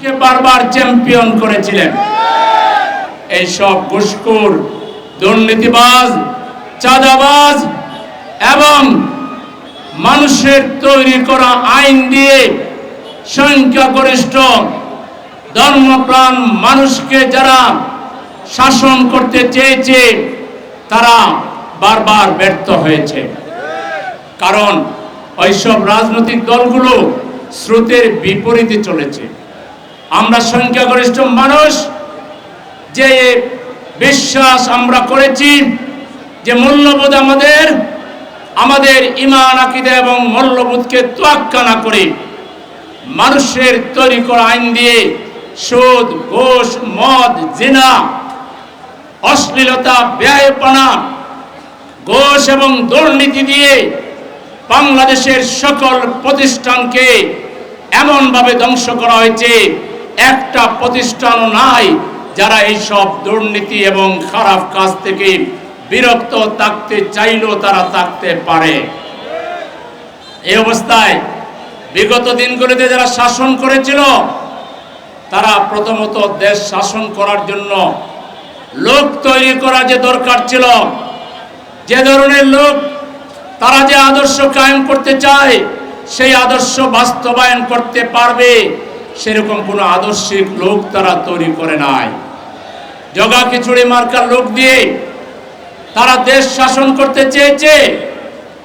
বাংলাদেশকে বারবার চ্যাম্পিয়ন করেছিলেন। এইসব ঘুষখোর, দুর্নীতিবাজ, চাঁদাবাজ এবং মানুষের তৈরি করা আইন দিয়ে সংখ্যাগরিষ্ঠ ধর্মপ্রাণ মানুষকে যারা শাসন করতে চেয়েছে, তারা বারবার ব্যর্থ হয়েছে। কারণ ওইসব রাজনৈতিক দলগুলো স্রোতের বিপরীতে চলেছে। আমরা সংখ্যাগরিষ্ঠ মানুষ, যে বিশ্বাস আমরা করেছি, যে মূল্যবোধ আমাদের আমাদের ইমান, আকিদা এবং মূল্যবোধকে তোয়াক্কা না করে মানুষের তৈরি করা আইন দিয়ে সুদ, ঘোষ, মদ, জিনা, অশ্লীলতা, ব্যয়পনা, ঘোষ এবং দুর্নীতি দিয়ে বাংলাদেশের সকল প্রতিষ্ঠানকে এমনভাবে ধ্বংস করা হয়েছে একটা প্রতিষ্ঠানও নাই যারা এইসব দুর্নীতি এবং খারাপ কাজ থেকে বিরক্ত থাকতে চাইলেও তারা থাকতে পারে। এই অবস্থায় বিগত দিনগুলিতে যারা শাসন করেছিল, তারা প্রথমত দেশ শাসন করার জন্য লোক তৈরি করা যে দরকার ছিল, যে ধরনের লোক তারা যে আদর্শ কায়েম করতে চায়, সেই আদর্শ বাস্তবায়ন করতে পারবে। সেরকম কোনো আদর্শিক লোক তারা তৈরি করে নাই। জগা খিচুড়ি মার্কার লোক দিয়ে তারা দেশ শাসন করতে চেয়েছে,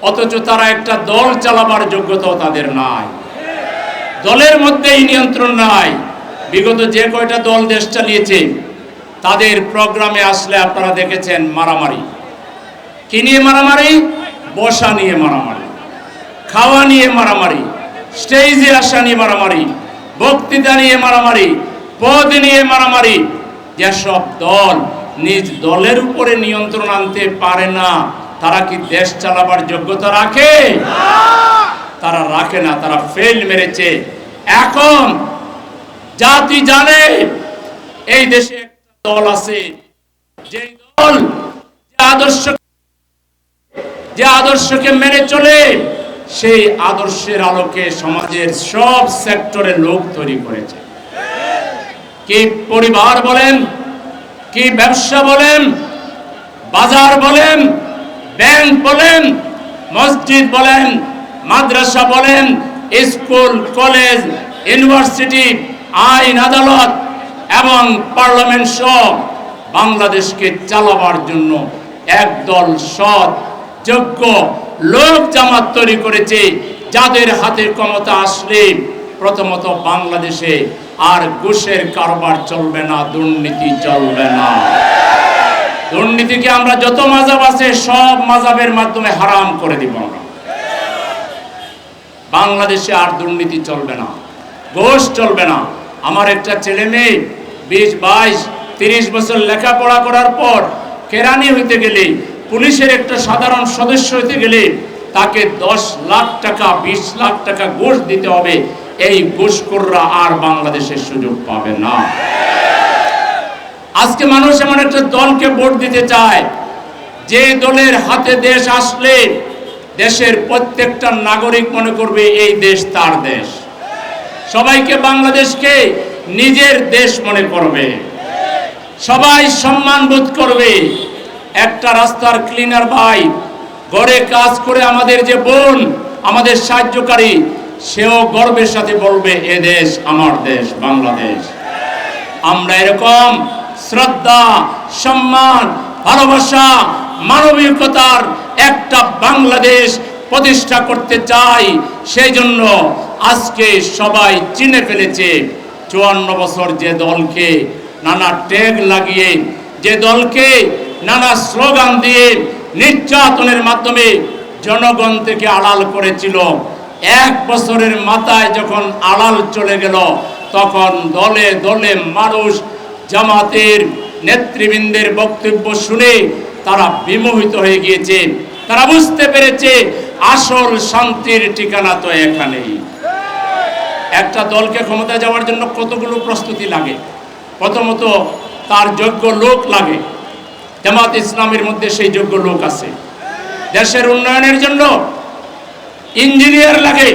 অথচ তারা একটা দল চালাবার যোগ্যতাও তাদের নাই। দলের মধ্যেই নিয়ন্ত্রণ নাই। বিগত যে কয়টা দল দেশ চালিয়েছে, তাদের প্রোগ্রামে আসলে আপনারা দেখেছেন মারামারি। কি নিয়ে মারামারি? বসা নিয়ে মারামারি। খাওয়া নিয়ে মারামারি। স্টেজে আসা নিয়ে মারামারি। বক্তৃতা নিয়ে মারামারি পদ নিয়ে মারামারি। যেসব দল নিজ দলের উপরে নিয়ন্ত্রণ আনতে পারে না তারা কি দেশ চালাবার যোগ্যতা রাখে? তারা রাখে না তারা ফেল মেরেছে। এখন জাতি জানে এই দেশে একটা দল আছে যে দল যে আদর্শ যে আদর্শকে মেনে চলে সেই আদর্শের আলোকে সমাজের সব সেক্টরে লোক তৈরি করেছে। কি পরিবার বলেন, কি ব্যবসা বলেন, বাজার বলেন, ব্যাংক বলেন, মসজিদ বলেন, মাদ্রাসা বলেন, স্কুল, কলেজ, ইউনিভার্সিটি, আইন, আদালত এবং পার্লামেন্ট সব বাংলাদেশকে চালাবার জন্য একদল সৎ, যোগ্য লোক জামাত তৈরি করেছে, যাদের হাতে ক্ষমতা আসলে প্রথমত বাংলাদেশে আর ঘুষের কারবার চলবে না, দুর্নীতি চলবে না। দুর্নীতিকে আমরা যত মাজাব আছে, সব মাজাবের মাধ্যমে হারাম করে দিব আমরা। বাংলাদেশে আর দুর্নীতি চলবে না, ঘোষ চলবে না। আমার একটা ছেলে মেয়ে, বিশ, বাইশ, তিরিশ বছর লেখাপড়া করার পর কেরানি হইতে গেলে পুলিশের একটা সাধারণ সদস্য হইতে গেলে তাকে দশ লাখ টাকা, বিশ লাখ টাকা ঘুষ দিতে হবে। এই ঘুষখোররা আর বাংলাদেশের সুযোগ পাবে না। আজকে মানুষ এমন একটা দলকে ভোট দিতে চায়, যে দলের হাতে দেশ আসলে দেশের প্রত্যেকটা নাগরিক মনে করবে এই দেশ তার দেশ। সবাইকে বাংলাদেশকে নিজের দেশ মনে করবে। সবাই সম্মান বোধ করবে। একটা রাস্তার ক্লিনার ভাই ঘরে কাজ করে আমাদের যে বোন, আমাদের সাহায্যকারী, সেও গর্বের সাথে বলবে, এ দেশ আমার দেশ, বাংলাদেশ। আমরা এরকম শ্রদ্ধা, সম্মান, ভালোবাসা, মানবিকতার একটা বাংলাদেশ প্রতিষ্ঠা করতে চাই, সেই জন্য আজকে সবাই চিনে ফেলেছে, চুয়ান্ন বছর যে দলকে, নানা ট্যাগ লাগিয়ে, যে দলকে নানা স্লোগান দিয়ে নির্যাতনের মাধ্যমে জনগণ থেকে আড়াল করেছিল। এক বছরের মাথায় যখন আড়াল চলে গেল, তখন দলে দলে মানুষ জামাতের নেতৃবৃন্দের বক্তব্য শুনে তারা বিমোহিত হয়ে গিয়েছে। তারা বুঝতে পেরেছে আসল শান্তির ঠিকানা তো এখানেই। একটা দলকে ক্ষমতা যাওয়ার জন্য কতগুলো প্রস্তুতি লাগে? প্রথমত তার যোগ্য লোক লাগে। জামাত ইসলামের মধ্যে সেই যোগ্য লোক আছে। দেশের উন্নয়নের জন্য ইঞ্জিনিয়ার লাগে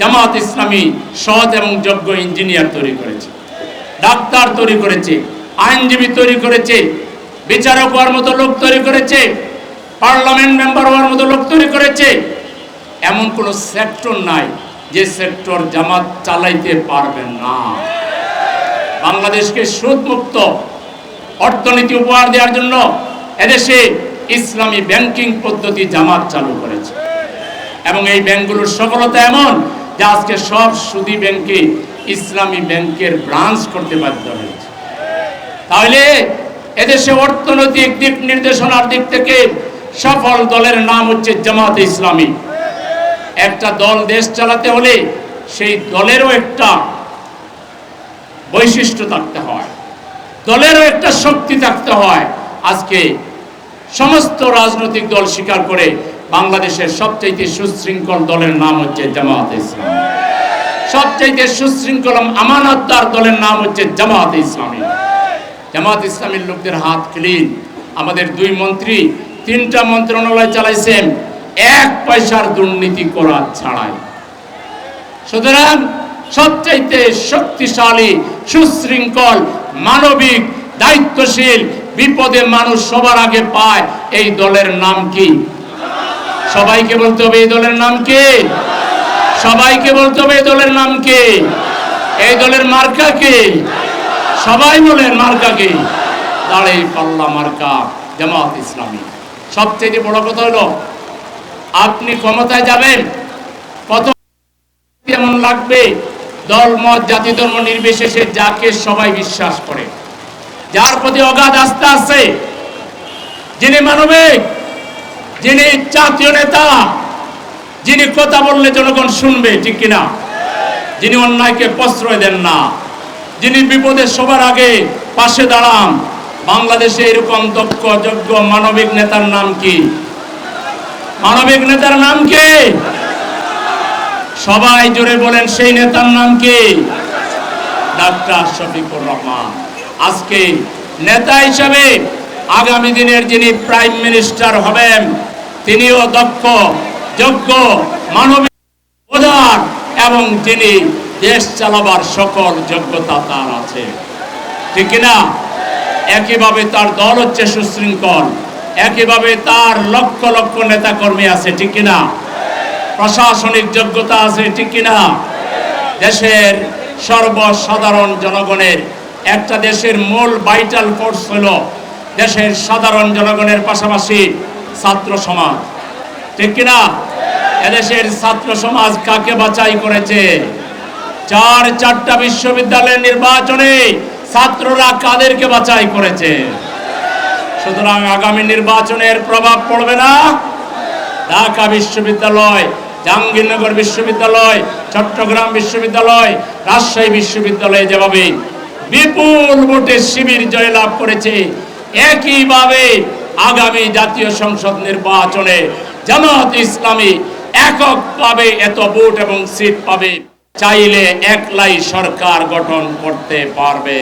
জামাত ইসলামী সৎ এবং যোগ্য ইঞ্জিনিয়ার তৈরি করেছে, ডাক্তার তৈরি করেছে, আইনজীবী তৈরি করেছে, বিচারক হওয়ার মতো লোক তৈরি করেছে, পার্লামেন্ট মেম্বার হওয়ার মতো লোক তৈরি করেছে। এমন কোন সেক্টর নাই যে সেক্টর জামাত চালাইতে পারবে না। বাংলাদেশকে সুদমুক্ত অর্থনীতি উপহার দেওয়ার জন্য এদেশে ইসলামী ব্যাংকিং পদ্ধতি জামাত চালু করেছে। এবং এই ব্যাংকগুলোর সফলতা এমন যে আজকে সব সুদি ব্যাংকে ইসলামী ব্যাংকের ব্রাঞ্চ করতে বাধ্য হয়েছে। তাহলে এদেশে অর্থনৈতিক দিক নির্দেশনার দিক থেকে সফল দলের নাম হচ্ছে জামাতে ইসলামী। একটা দল দেশ চালাতে হলে সেই দলেরও একটা বৈশিষ্ট্য থাকতে হয়। দলেরও একটা শক্তি থাকতে হয়। আজকে সমস্ত রাজনৈতিক দল স্বীকার করে বাংলাদেশের সবচাইতে সুশৃঙ্খল দলের নাম হচ্ছে জামাত ইসলাম। সবচাইতে সুশৃঙ্খল আমানতদার দলের নাম হচ্ছে জামাত ইসলামী। জামাত ইসলামীর লোকদের হাত ক্লিন। আমাদের দুই মন্ত্রী, তিনটা মন্ত্রণালয় চালাইছেন। এক পয়সার দুর্নীতি করা ছাড়াই। সুতরাং সবচাইতে শক্তিশালী, সুশৃঙ্খল মানবিক, দায়িত্বশীল, বিপদে মানুষ সবার আগে পায়, এই দলের নাম কি? সবাইকে বলতে হবে এই দলের নাম কি? সবাইকে বলতে হবে এই দলের নাম কি? এই দলের মার্কা কি? সবাই বলেন মার্কা কি? দাঁড়ে পাল্লা মার্কা, জামাত ইসলামী। সবচেয়ে বড় কথা হলো, আপনি ক্ষমতায় যাবেন, কত কেমন লাগবে দল মত জাতি ধর্ম নির্বিশেষে যাকে সবাই বিশ্বাস করে। যার প্রতি অগাধ আস্থা আছে, যিনি মানবিক, যিনি জাতীয় নেতা, যিনি কথা বললে জনগণ শুনবে, ঠিক কিনা? যিনি অন্যায়কে প্রশ্রয় দেন না, যিনি বিপদে সবার আগে পাশে দাঁড়ান, বাংলাদেশে এরকম দক্ষ, যোগ্য, মানবিক নেতার নাম কি? মানবিক নেতার নাম কি? সবাই জোরে বলেন, সেই নেতার নাম কি? ডাক্তার শফিকুর রহমান। আজকে নেতা হিসাবে আগামী দিনের যিনি প্রাইম মিনিস্টার হবেন, তিনিও দক্ষ, যোগ্য, মানবিক উদার এবং যিনি দেশ চালাবার সকল যোগ্যতা তার আছে। ঠিক কিনা? একইভাবে তার দল হচ্ছে সুশৃঙ্খল, একইভাবে তার লক্ষ লক্ষ নেতা কর্মী আছে, ঠিক কিনা? প্রশাসনিক যোগ্যতা আছে, ঠিক কিনা? দেশের সর্বসাধারণ জনগণের, একটা দেশের মূল ভাইটাল ফোর্স হল দেশের সাধারণ জনগণের পাশাপাশি ছাত্র সমাজ। ঠিক কিনা? এদেশের ছাত্র সমাজ কাকে বাছাই করেছে? চার চারটা বিশ্ববিদ্যালয়ের নির্বাচনে ছাত্ররা কাদেরকে বাছাই করেছে? সুতরাং আগামী নির্বাচনের প্রভাব পড়বে না? ঢাকা বিশ্ববিদ্যালয় জাহাঙ্গীরনগর বিশ্ববিদ্যালয়, চট্টগ্রাম বিশ্ববিদ্যালয়, রাজশাহী বিশ্ববিদ্যালয়ে যেভাবে বিপুল ভোটে শিবির জয়লাভ করেছে, একইভাবে আগামী জাতীয় সংসদ নির্বাচনে জামাত ইসলামী এককভাবে এত ভোট এবং সিট পাবে, চাইলে একলাই সরকার গঠন করতে পারবে।